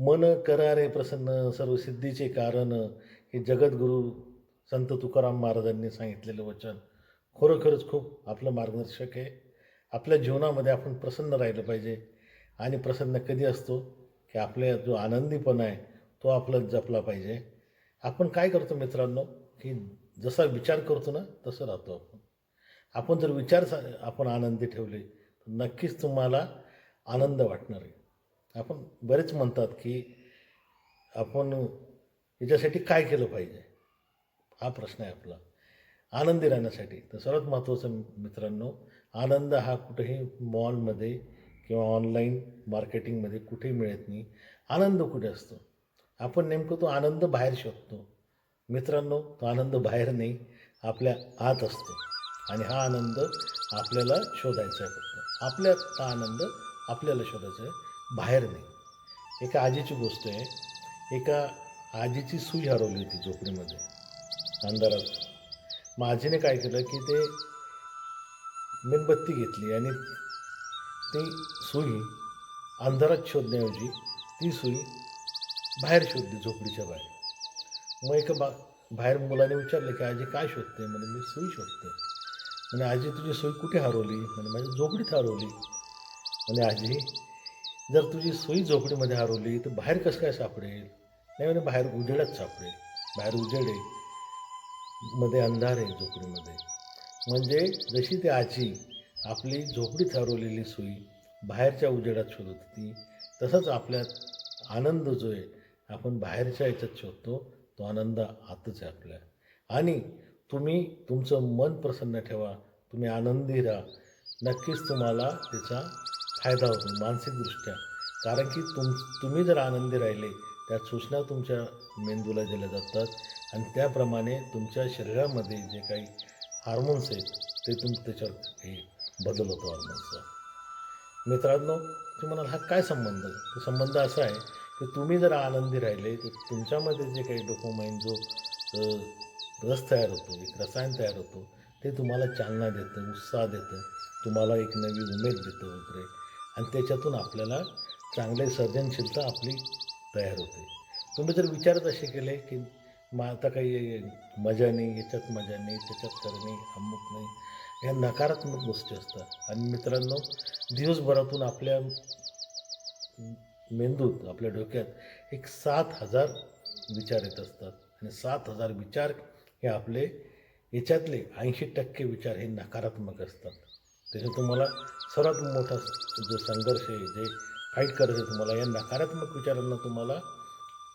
मन करारे प्रसन्न सर्व सिद्धीचे कारण हे जगद्गुरू संत तुकाराम महाराजांनी सांगितलेलं वचन खरोखरच खूप आपलं मार्गदर्शक आहे. आपल्या जीवनामध्ये आपण प्रसन्न राहिलं पाहिजे आणि प्रसन्न कधी असतो की आपल्या जो आनंदीपणा आहे तो आपला जपला पाहिजे. आपण काय करतो मित्रांनो की जसा विचार करतो ना तसं राहतो आपण. आपण जर विचार सा- आपण आनंदी ठेवले तर नक्कीच तुम्हाला आनंद वाटणार आहे. आपण बरेच म्हणतात की आपण याच्यासाठी काय केलं पाहिजे? हा प्रश्न आहे आपला. आनंदी राहण्यासाठी. तर सर्वात महत्त्वाचं मित्रांनो आनंद हा कुठेही मॉलमध्ये किंवा ऑनलाईन मार्केटिंगमध्ये कुठेही मिळत नाही. आनंद कुठे असतो? आपण नेमकं तो आनंद बाहेर शोधतो. मित्रांनो तो आनंद बाहेर नाही आपल्या आत असतो. आणि हा आनंद आपल्याला शोधायचा आहे फक्त. आपल्यात हा आनंद आपल्याला शोधायचा आहे. बाहेर नाही. एका आजीची गोष्ट आहे. एका आजीची सुई हरवली होती झोपडीमध्ये अंधारात. मग आजीने काय केलं की ते मेणबत्ती घेतली आणि ती सुई अंधारात शोधण्याऐवजी ती सुई बाहेर शोधली झोपडीच्या बाहेर. मग एका बा बाहेर मुलाने विचारलं की आजी काय शोधते? म्हणे मी सुई शोधते. म्हणे आजी तुझी सुई कुठे हरवली? म्हणे माझी झोपडीत हरवली. म्हणे आजी जर तुझी सुई झोपडीमध्ये हरवली तर बाहेर कसं काय सापडेल? नाही म्हणजे बाहेर उजेडात सापडेल. बाहेर उजेड आहे. मध्ये अंधार आहे झोपडीमध्ये. म्हणजे जशी ती आजी आपली झोपडीत हरवलेली सुई बाहेरच्या उजेडात शोधत होती तसंच आपल्यात आनंद जो आहे आपण बाहेरच्या याच्यात शोधतो तो आनंद आतच आहे आपल्या. आणि तुम्ही तुमचं मन प्रसन्न ठेवा तुम्ही आनंदी राहा. नक्कीच तुम्हाला त्याचा फायदा होतो मानसिकदृष्ट्या. कारण की तुम तुम्ही जर आनंदी राहिले त्या सूचना तुमच्या मेंदूला दिल्या जातात आणि त्याप्रमाणे तुमच्या शरीरामध्ये जे काही हार्मोन्स आहेत ते तुम त्याच्यावर हे बदल होतो हार्मोन्सचा मित्रांनो तुम्ही म्हणाल हा काय संबंध? तो संबंध असा आहे की तुम्ही जर आनंदी राहिले तर तुमच्यामध्ये जे काही डोकोमाइन जो रस तयार होतो एक रसायन तयार होतो ते तुम्हाला चालना देतं उत्साह देतं तुम्हाला एक नवी उमेद देतं वगैरे. आणि त्याच्यातून आपल्याला चांगले सर्जनशीलता आपली तयार होते. तुम्ही जर विचारत असे केले की मग आता काही मजा नाही याच्यात मजा नाही त्याच्यात करणे अमुक नाही ह्या नकारात्मक गोष्टी असतात. आणि मित्रांनो दिवसभरातून आपल्या मेंदूत आपल्या डोक्यात एक सात हजार विचार येत असतात. आणि सात हजार विचार हे आपले याच्यातले ऐंशी टक्के विचार हे नकारात्मक असतात. त्याच्यात तुम्हाला सर्वात मोठा जो संघर्ष आहे जे फाईट करायचं आहे तुम्हाला या नकारात्मक विचारांना तुम्हाला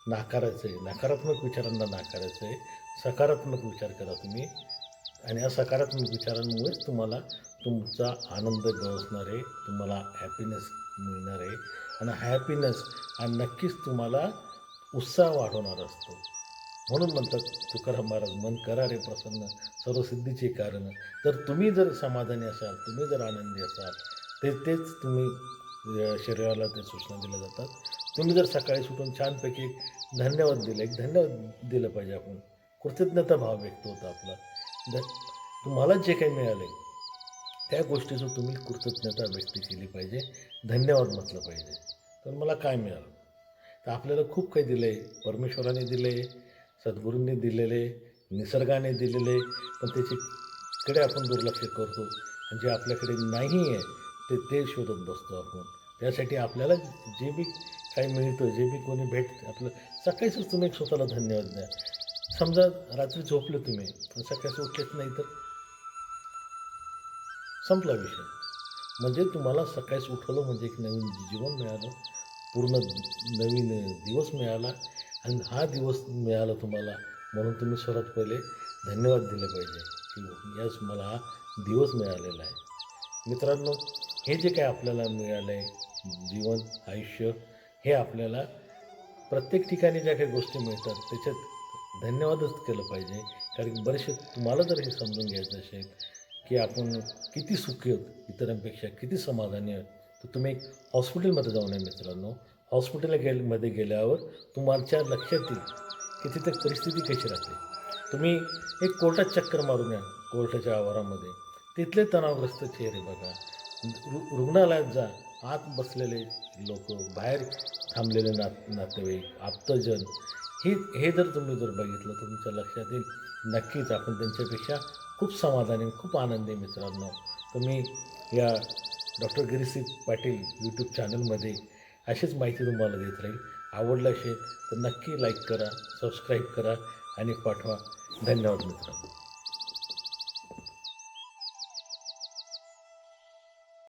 नाकारायचं आहे. नकारात्मक विचारांना नाकारायचं आहे. सकारात्मक विचार करा तुम्ही. आणि या सकारात्मक विचारांमुळेच तुम्हाला तुमचा आनंद गवसणार आहे तुम्हाला हॅपीनेस मिळणार आहे. आणि हॅपीनेस हा नक्कीच तुम्हाला उत्साह वाढवणार असतो. म्हणून म्हणतात तुकाराम महाराज मन करा रे प्रसन्न सर्व सिद्धीचे कारण. जर तुम्ही जर समाधानी असाल तुम्ही जर आनंदी असाल ते तेच तुम्ही शरीराला ते सूचना दिल्या जातात. तुम्ही जर सकाळी सुटून छानपैकी एक धन्यवाद दिलं एक धन्यवाद दिलं पाहिजे आपण. कृतज्ञता भाव व्यक्त होता आपला. ध तुम्हाला जे काही मिळाले त्या गोष्टीचं तुम्ही कृतज्ञता व्यक्त केली पाहिजे धन्यवाद म्हटलं पाहिजे. तर मला काय मिळालं? तर आपल्याला खूप काही दिलं आहे परमेश्वराने दिलं आहे सद्गुरूंनी दिलेले निसर्गाने दिलेले पण त्याच्याकडे आपण दुर्लक्ष करतो. आणि जे आपल्याकडे नाही आहे ते ते शोधत बसतो आपण. त्यासाठी आपल्याला जे बी काही मिळतं जे बी कोणी भेट आपलं सकाळीच तुम्ही एक स्वतःला धन्यवाद द्या. समजा रात्री झोपले तुम्ही पण सकाळचं उठलेच नाही तर संपला विषय. म्हणजे तुम्हाला सकाळीच उठवलं म्हणजे एक नवीन जीवन मिळालं पूर्ण नवीन दिवस मिळाला आणि हा दिवस मिळाला तुम्हाला म्हणून तुम्ही सर्वात पहिले धन्यवाद दिले पाहिजे. की यस मला हा दिवस मिळालेला आहे. मित्रांनो हे जे काय आपल्याला मिळालं आहे जीवन आयुष्य हे आपल्याला प्रत्येक ठिकाणी ज्या काही गोष्टी मिळतात त्याच्यात धन्यवादच केलं पाहिजे. कारण की बरेचसे तुम्हाला जर हे समजून घ्यायचं असेल की आपण किती सुखी आहोत इतरांपेक्षा किती समाधानी आहोत तर तुम्ही हॉस्पिटलमध्ये जाऊन आहे मित्रांनो. हॉस्पिटलला गेल मध्ये गेल्यावर तुमच्या लक्षात येईल की तिथे परिस्थिती कशी राहते? तुम्ही एक कोर्टात चक्कर मारून या कोर्टाच्या आवारामध्ये. तिथले तणावग्रस्त चेहरे बघा. रु रुग्णालयात जा. आत बसलेले लोक बाहेर थांबलेले नात नातेवाईक आप्तजन. हे हे जर तुम्ही जर बघितलं तर तुमच्या लक्षात येईल नक्कीच आपण त्यांच्यापेक्षा खूप समाधानी खूप आनंदी मित्रांनो. तुम्ही या डॉक्टर गिरीसिंग पाटील यूट्यूब चॅनलमध्ये अशीच माहिती तुम्हाला देत राहील. आवडलं असेल तर नक्की लाईक करा सबस्क्राईब करा आणि पाठवा. धन्यवाद मित्रांनो.